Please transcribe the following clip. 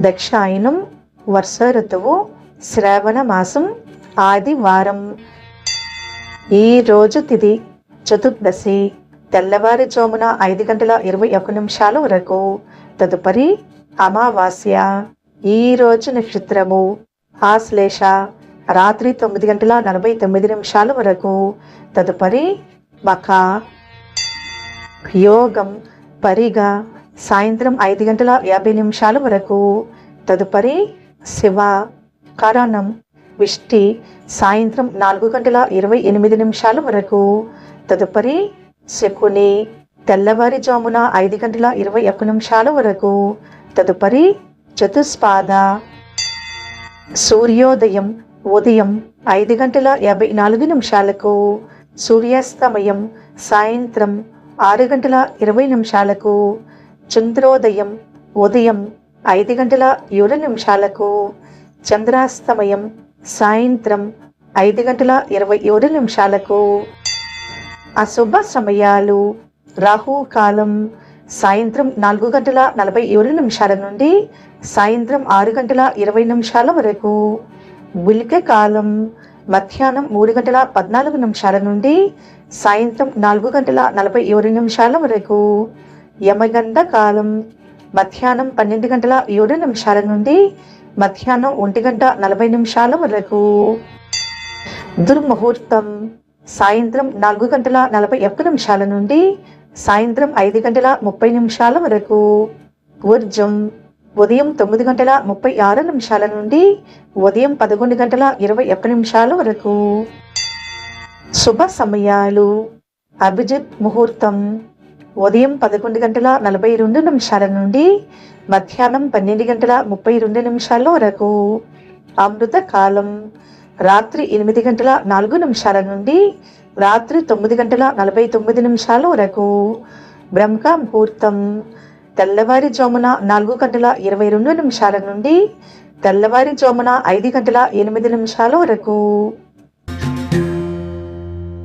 దక్షాయనం వర్ష ఋతువు శ్రావణ మాసం ఆదివారం. ఈరోజు తిది చతుర్దశి తెల్లవారుజామున ఐదు గంటల ఇరవై ఒక నిమిషాల వరకు. తదుపరి అమావాస్య. ఈరోజు నక్షత్రము ఆశ్లేష. రాత్రి తొమ్మిది గంటల నలభై తొమ్మిది నిమిషాల వరకు. తదుపరి మఖ యోగం పరిగా. సాయంత్రం ఐదు గంటల యాభై నిమిషాల వరకు. తదుపరి శివ కరణం విష్టి సాయంత్రం నాలుగు గంటల ఇరవై ఎనిమిది నిమిషాల వరకు. తదుపరి శకుని తెల్లవారిజామున ఐదు గంటల ఇరవై ఒక్క నిమిషాల వరకు. తదుపరి చతుస్పాద సూర్యోదయం ఉదయం ఐదు గంటల యాభై నాలుగు నిమిషాలకు. సూర్యాస్తమయం సాయంత్రం ఆరు గంటల ఇరవై నిమిషాలకు. చంద్రోదయం ఉదయం ఐదు గంటల ఏడు నిమిషాలకు చంద్రాస్తమయం సాయంత్రం ఐదు గంటల ఇరవై ఏడు నిమిషాలకు. అశుభ సమయాలు. రాహుకాలం సాయంత్రం నాలుగు గంటల నలభై ఏడు నిమిషాల నుండి సాయంత్రం ఆరు గంటల ఇరవై నిమిషాల వరకు. గుళిక కాలం మధ్యాహ్నం మూడు గంటల పద్నాలుగు నిమిషాల నుండి సాయంత్రం నాలుగు గంటల నలభై ఏడు నిమిషాల వరకు. యమగండ కాలం మధ్యాహ్నం పన్నెండు గంటల ఏడు నిమిషాల నుండి మధ్యాహ్నం ఒంటి గంట నలభై నిమిషాల వరకు. దుర్ముహూర్తం. సాయంత్రం నాలుగు గంటల నలభై ఒక్క నిమిషాల నుండి సాయంత్రం ఐదు గంటల ముప్పై నిమిషాల వరకు. ఊర్జం. ఉదయం తొమ్మిది గంటల ముప్పై ఆరు నిమిషాల నుండి ఉదయం పదకొండు గంటల ఇరవై ఒక్క నిమిషాల వరకు. శుభ సమయాలు. అభిజిత్ ముహూర్తం. ఉదయం పదకొండు గంటల నలభై రెండు నిమిషాల నుండి మధ్యాహ్నం పన్నెండు గంటల ముప్పై రెండు నిమిషాల వరకు. అమృత కాలం. రాత్రి ఎనిమిది గంటల నాలుగు నిమిషాల నుండి రాత్రి తొమ్మిది గంటల నలభై తొమ్మిది నిమిషాల వరకు. బ్రహ్మ ముహూర్తం తెల్లవారిజామున నాలుగు గంటల ఇరవై రెండు నిమిషాల నుండి తెల్లవారిజామున ఐదు గంటల ఎనిమిది నిమిషాల వరకు.